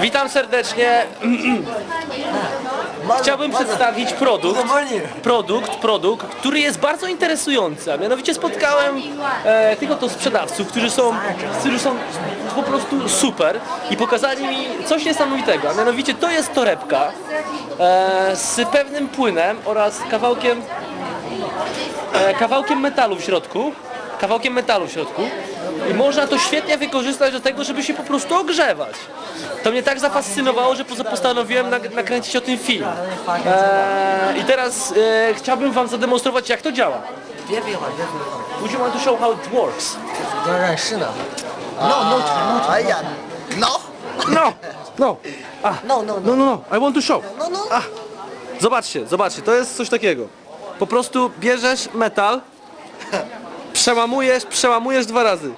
Witam serdecznie. Chciałbym przedstawić produkt. Produkt, produkt, który jest bardzo interesujący. A mianowicie spotkałem e, tych oto sprzedawców, którzy są, którzy są po prostu super i pokazali mi coś niesamowitego. A mianowicie to jest torebka e, z pewnym płynem oraz kawałkiem e, kawałkiem metalu w środku Kawałkiem metalu w środku. I można to świetnie wykorzystać do tego, żeby się po prostu ogrzewać. To mnie tak zafascynowało, że poza- postanowiłem nag- nakręcić o tym film. E, I teraz e, chciałbym wam zademonstrować, jak to działa. 别废话，别废话。 Would you want to show how it works? 要认识呢。No, no, no. 哎呀，no， No! No! A, No, no, no, no. no, no, I want to show. No, no. A, zobaczcie, zobaczcie, to jest coś takiego. Po prostu bierzesz metal, przełamujesz, przełamujesz dwa razy.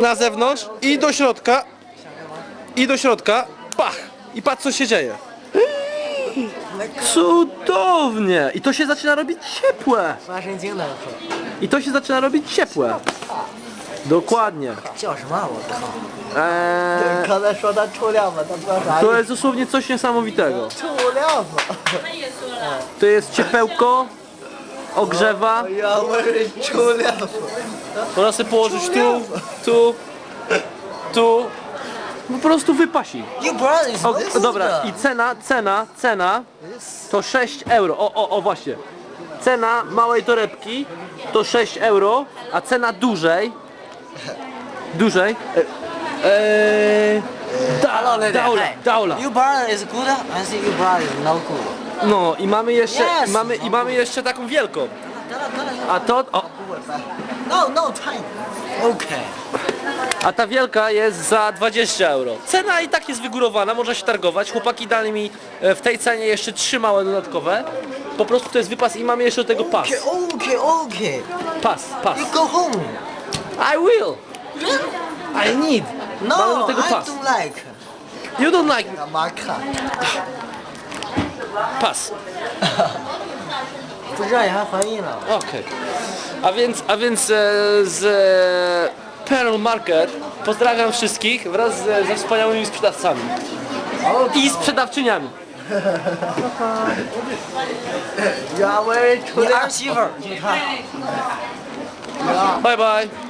Na zewnątrz i do środka. I do środka. Pach! I patrz co się dzieje. Cudownie! I to się zaczyna robić ciepłe. 发神经的说， I to się zaczyna robić ciepłe. Dokładnie. 叫什么？我靠！ Eee, 刚才说他臭亮子，他不知道啥意 to 思。 jest dosłownie coś niesamowitego. 臭亮子， To jest ciepełko, ogrzewa. Ja. Można sobie położyć tu, tu, tu. Po prostu wypasi. O, dobra, i cena, cena, cena to 6 euro. O, o, o właśnie. Cena małej torebki to 6 euro, a cena dużej dużej Eee, da, daula, daula. You bar is good, I think you bar is not good. No i mamy jeszcze, Yes. mamy, i mamy jeszcze taką wielką. A to, o, No, no time. Okay. a ta wielka jest za 20 euro. Cena i tak jest wygórowana, można się targować. Chłopaki dali mi e, w tej cenie jeszcze trzy małe dodatkowe. Po prostu to jest wypas i mamy jeszcze do tego pas. Okay, okay, okay. Pas, pas. You go home. I will. I need. No, do tego I pas. don't like You don't like. Pas. Okej. A więc, a więc e, z e, Pearl Market pozdrawiam wszystkich wraz ze, ze wspaniałymi sprzedawcami. I sprzedawczyniami. Bye bye.